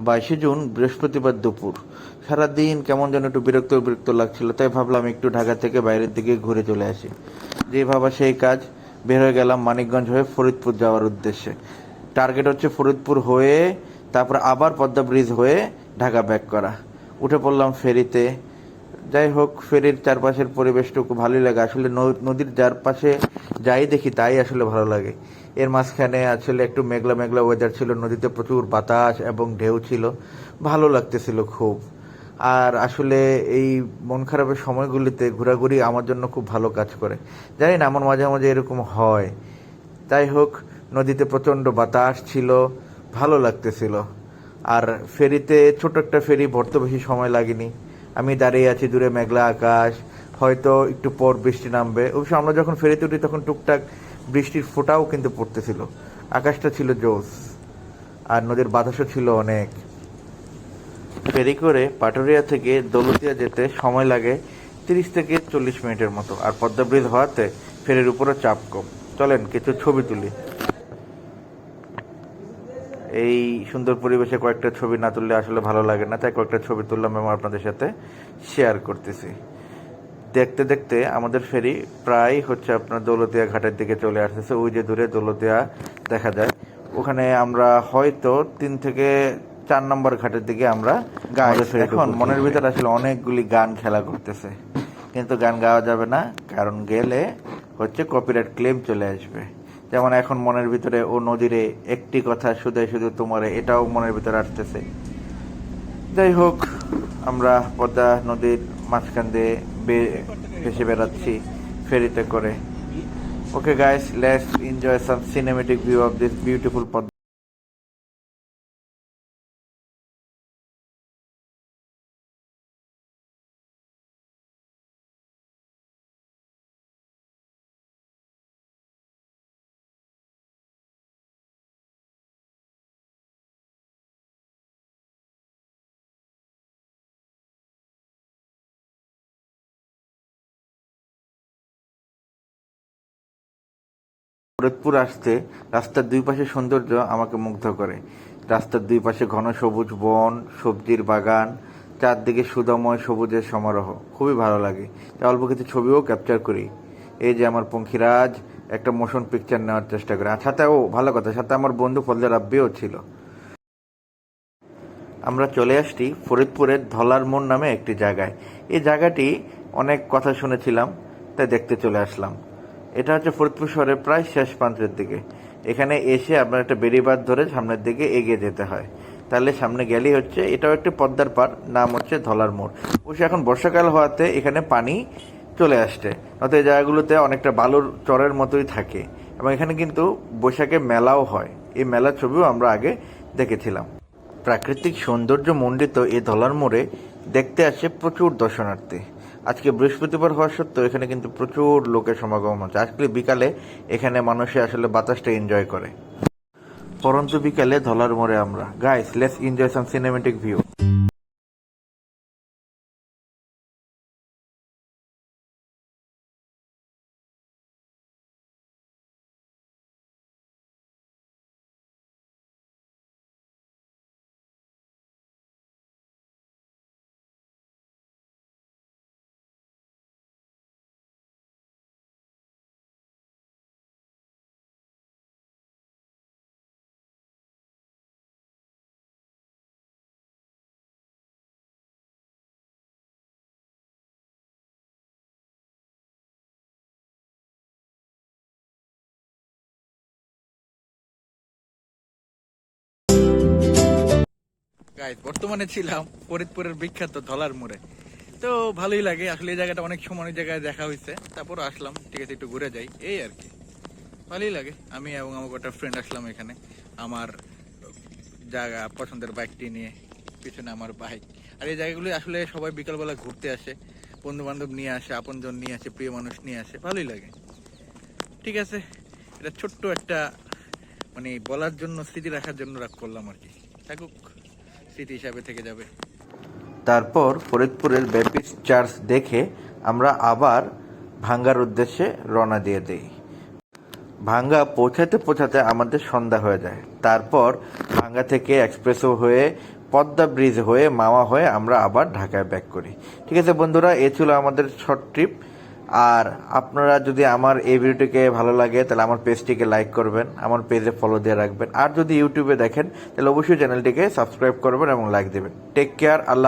বাইশে জুন, বৃহস্পতিবার দুপুর। সারাদিন কেমন যেন একটু বিরক্ত বিরক্ত লাগছিল, তাই ভাবলাম একটু ঢাকা থেকে বাইরের দিকে ঘুরে চলে আসি। যে ভাবা সেই কাজ, বের হয়ে গেলাম মানিকগঞ্জ হয়ে ফরিদপুর যাওয়ার উদ্দেশ্যে। টার্গেট হচ্ছে ফরিদপুর হয়ে, তারপর আবার পদ্মা ব্রিজ হয়ে ঢাকা ব্যাক করা। উঠে পড়লাম ফেরিতে যাই হোক, ফেরির চারপাশের পরিবেশটুকু ভালোই লাগে। আসলে নদীর চারপাশে যাই দেখি, তাই আসলে ভালো লাগে। এর মাঝখানে আসলে একটু মেঘলা মেঘলা ওয়েদার ছিল, নদীতে প্রচুর বাতাস এবং ঢেউ ছিল। ভালো লাগতেছিল খুব। আর আসলে এই মন খারাপের সময়গুলিতে ঘোরাঘুরি আমার জন্য খুব ভালো কাজ করে। জানি না, আমার মাঝে মাঝে এরকম হয়। যাই হোক, নদীতে প্রচণ্ড বাতাস ছিল, ভালো লাগতেছিল। আর ফেরিতে ছোট একটা ফেরি ভরতে বেশি সময় লাগেনি। আমি দাঁড়িয়ে আছি দূরে মেঘলা আকাশ, হয়তো একটু পর বৃষ্টি নামবে। অবশ্য আমরা যখন ফেরিতে উঠি তখন টুকটাক বৃষ্টির ফোঁটাও কিন্তু পড়তেছিল। আকাশটা ছিল জোস, আর নদীর বাতাসও ছিল অনেক। ফেরি করে পাটুরিয়া থেকে দৌলতিয়া যেতে সময় লাগে তিরিশ থেকে চল্লিশ মিনিটের মতো, আর পদ্মা ব্রিজ হওয়াতে ফেরির উপরে চাপ কম। চলেন কিছু ছবি তুলি। এই সুন্দর পরিবেশে কয়েকটা ছবি না তুললে আসলে ভালো লাগে না তাই কয়েকটা ছবি তুললাম এবং আপনাদের সাথে শেয়ার করতেছি। দেখতে দেখতে আমাদের ফেরি প্রায় হচ্ছে আপনার দৌলতিয়া ঘাটের দিকে চলে আসতেছে ওই যে দূরে দৌলতিয়া দেখা যায়। ওখানে আমরা হয়তো তিন থেকে চার নম্বর ঘাটের দিকে আমরা এখন মনের ভিতরে আসলে অনেকগুলি গান খেলা করতেছে কিন্তু গান গাওয়া যাবে না কারণ গেলে হচ্ছে কপিরাইট ক্লেম চলে আসবে। যেমন এখন মনের ভিতরে ও নদীরে একটি কথা শুধু শুধু তোমারে, এটাও মনের ভিতরে আসতেছে। যাই হোক, আমরা পদ্মা নদীর মাঝখান দিয়ে ভেসে বেড়াচ্ছি ফেরিতে করে। Okay guys let's enjoy some cinematic view of this beautiful Padma Faridpur আসতে রাস্তার দুই পাশে সৌন্দর্য আমাকে মুগ্ধ করে। রাস্তার দুই পাশে ঘন সবুজ বন, সবজির বাগান, চারদিকে সুদময় সবুজের সমারোহ। খুবই ভালো লাগে। অল্প কিছু ছবিও ক্যাপচার করি। এই যে আমার পঙ্খিরাজ একটা মোশন পিকচার নেওয়ার চেষ্টা করে। আর সাথে, ও, ভালো কথা, সাথে আমার বন্ধু ফজলে রাব্বিও ছিল। আমরা চলে আসছি ফরিদপুরের ধলার মোড় নামে একটি জায়গায়। এই জায়গাটি অনেক কথা শুনেছিলাম, তাই দেখতে চলে আসলাম। এটা হচ্ছে ফরিদপুর শহরের প্রায় শেষ প্রান্তের দিকে। এখানে এসে আপনার একটা বেরিবাদ ধরে সামনের দিকে এগিয়ে যেতে হয়। তাহলে সামনে গেলেই হচ্ছে, এটাও একটি পদ্মার পার নাম হচ্ছে ধলার মোড়। অবশ্য এখন বর্ষাকাল হওয়াতে এখানে পানি চলে আসছে। অর্থাৎ এই জায়গাগুলোতে অনেকটা বালুর চরের মতোই থাকে। এবং এখানে কিন্তু বৈশাখে মেলাও হয়। এই মেলার ছবিও আমরা আগে দেখেছিলাম। প্রাকৃতিক সৌন্দর্য মণ্ডিত এই ধলার মোড়ে দেখতে আসে প্রচুর দর্শনার্থী। আজকে বৃহস্পতিবার হওয়া সত্ত্বেও এখানে কিন্তু প্রচুর লোকের সমাগম হচ্ছে। আজকে বিকালে এখানে মানুষে আসলে বাতাসটা এনজয় করে। পরন্তু বিকালে ধলার মোড়ে আমরা। Guys let's enjoy some cinematic view guys বর্তমানে ছিলাম ফরিদপুরের বিখ্যাত ধলার মোড়ে। তো ভালোই লাগে, আসলে এই জায়গাটা অনেক সময় অনেক জায়গায় দেখা হয়েছে। তারপর আসলাম, ঠিক আছে, একটু ঘুরে যাই। এই আর কি। ভালোই লাগে। আমি এবং আমার একটা ফ্রেন্ড আসলাম এখানে। আমার জায়গা, পছন্দের বাইকটি নিয়ে। পিছনে আমার বাইক আর এই জায়গাগুলি আসলে সবাই বিকালবেলা ঘুরতে আসে। বন্ধু বান্ধব নিয়ে আসে, আপনজন নিয়ে আসে, প্রিয় মানুষ নিয়ে আসে। ভালোই লাগে। ঠিক আছে, এটা ছোট্ট একটা মানে বলার জন্য, স্মৃতি রাখার জন্য রাখ করলাম আর কি। থাকুক। স্মৃতি হিসাবে থেকে যাবে। তারপর ফরিদপুরের ব্যাপিস্ট চার্চ দেখে আমরা আবার ভাঙ্গার উদ্দেশ্যে রওনা দিয়ে দেই। ভাঙ্গা পৌঁছাতে পৌঁছাতে আমাদের সন্ধ্যা হয়ে যায়। তারপর ভাঙ্গা থেকে এক্সপ্রেসও হয়ে, পদ্মা ব্রিজ হয়ে, মামা হয়ে আমরা আবার ঢাকায় ব্যাক করি। ঠিক আছে বন্ধুরা, এ ছিল আমাদের শর্ট ট্রিপ আর আপনারা যদি আমার এই ভিডিওটিকে ভালো লাগে, তাহলে আমার পেজটিকে লাইক করবেন, আমার পেজে ফলো দিয়ে রাখবেন। আর যদি ইউটিউবে দেখেন, তাহলে অবশ্যই চ্যানেলটিকে সাবস্ক্রাইব করবেন এবং লাইক দেবেন। টেক কেয়ার আল্লাহ